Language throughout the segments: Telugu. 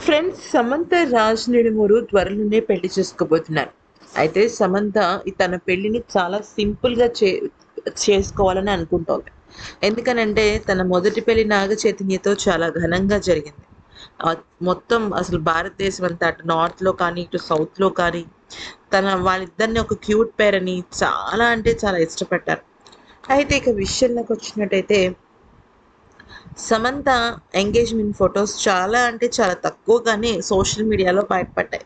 ఫ్రెండ్స్ సమంత రాజ్ నిడుమూరు త్వరలోనే పెళ్ళి చేసుకోబోతున్నారు. అయితే సమంత ఈ తన పెళ్ళిని చాలా సింపుల్గా చే చేసుకోవాలని అనుకుంటోంది. ఎందుకనంటే తన మొదటి పెళ్ళి నాగ చైతన్యతో చాలా ఘనంగా జరిగింది. మొత్తం అసలు భారతదేశం అంతా అటు నార్త్లో కానీ ఇటు సౌత్లో కానీ తన వాళ్ళిద్దరిని ఒక క్యూట్ పేర్ అని చాలా అంటే చాలా ఇష్టపడ్డారు. అయితే ఇక విషయంలోకి వచ్చినట్టయితే సమంత ఎంగేజ్మెంట్ ఫొటోస్ చాలా అంటే చాలా తక్కువగానే సోషల్ మీడియాలో బయటపడ్డాయి.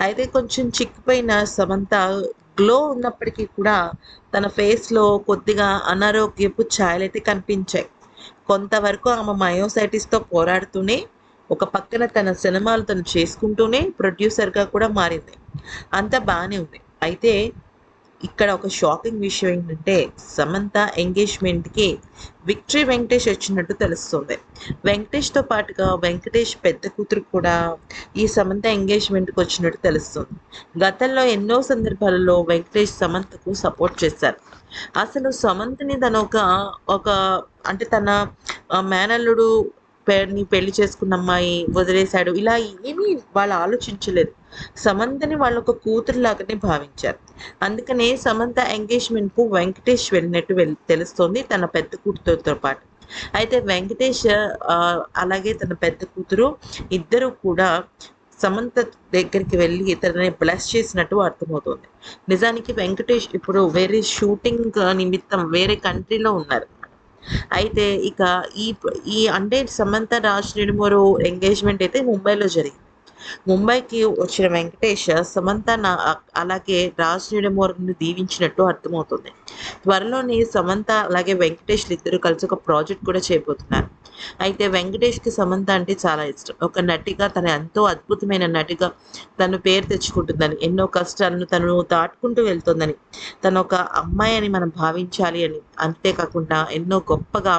అయితే కొంచెం చిక్కిపోయిన సమంత గ్లో ఉన్నప్పటికీ కూడా తన ఫేస్లో కొద్దిగా అనారోగ్యపు ఛాయలైతే కనిపించాయి. కొంతవరకు ఆమె మయోసైటిస్తో పోరాడుతూనే ఒక పక్కన తన సినిమాలు తను చేసుకుంటూనే ప్రొడ్యూసర్గా కూడా మారింది. అంతా బాగానే ఉంది. అయితే ఇక్కడ ఒక షాకింగ్ విషయం ఏంటంటే సమంత ఎంగేజ్మెంట్కి విక్టరీ వెంకటేష్ వచ్చినట్టు తెలుస్తుంది. వెంకటేష్తో పాటుగా వెంకటేష్ పెద్ద కూతురు కూడా ఈ సమంత ఎంగేజ్మెంట్కి వచ్చినట్టు తెలుస్తుంది. గతంలో ఎన్నో సందర్భాలలో వెంకటేష్ సమంతకు సపోర్ట్ చేశారు. అసలు సమంతని తన ఒక ఒక అంటే తన మేనల్లుడు ని పెళ్ళి చేసుకున్న అమ్మాయి వదిలేశాడు. ఇలా ఏమీ వాళ్ళు ఆలోచించలేదు. సమంతని వాళ్ళ ఒక కూతురులాగానే భావించారు. అందుకనే సమంత ఎంగేజ్మెంట్కు వెంకటేష్ వెళ్ళినట్టు వెళ్ తెలుస్తోంది తన పెద్ద కూతురుతో పాటు. అయితే వెంకటేష్ అలాగే తన పెద్ద కూతురు ఇద్దరు కూడా సమంత దగ్గరికి వెళ్ళి తనని బ్లెస్ చేసినట్టు అర్థమవుతుంది. నిజానికి వెంకటేష్ ఇప్పుడు వేరే షూటింగ్ నిమిత్తం వేరే కంట్రీలో ఉన్నారు. అయితే ఇక ఈ ఈ అంటే సమంత రాజ్ నిడుమూరు ఎంగేజ్మెంట్ అయితే ముంబైలో జరిగింది. ముంబైకి వచ్చిన వెంకటేష్ సమంత అలాగే రాజ్ నిడమోర్ని దీవించినట్టు అర్థమవుతుంది. త్వరలోనే సమంత అలాగే వెంకటేష్లు ఇద్దరు కలిసి ఒక ప్రాజెక్ట్ కూడా చేయబోతున్నారు. అయితే వెంకటేష్కి సమంత అంటే చాలా ఇష్టం. ఒక నటిగా తన ఎంతో అద్భుతమైన నటిగా తను పేరు తెచ్చుకుంటుందని ఎన్నో కష్టాలను తను దాటుకుంటూ వెళ్తుందని తను ఒక అమ్మాయి అని మనం భావించాలి అని అంతేకాకుండా ఎన్నో గొప్పగా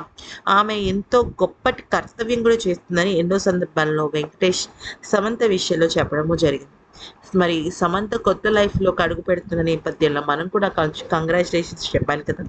ఆమె ఎంతో గొప్పటి కర్తవ్యం కూడా చేస్తుందని ఎన్నో సందర్భాల్లో వెంకటేష్ సమంత విషయంలో చెప్పడము జరిగింది. మరి సమంత కొత్త లైఫ్లోకి అడుగు పెడుతున్న నేపథ్యంలో మనం కూడా కంగ్రాచులేషన్స్ చెప్పాలి కదా.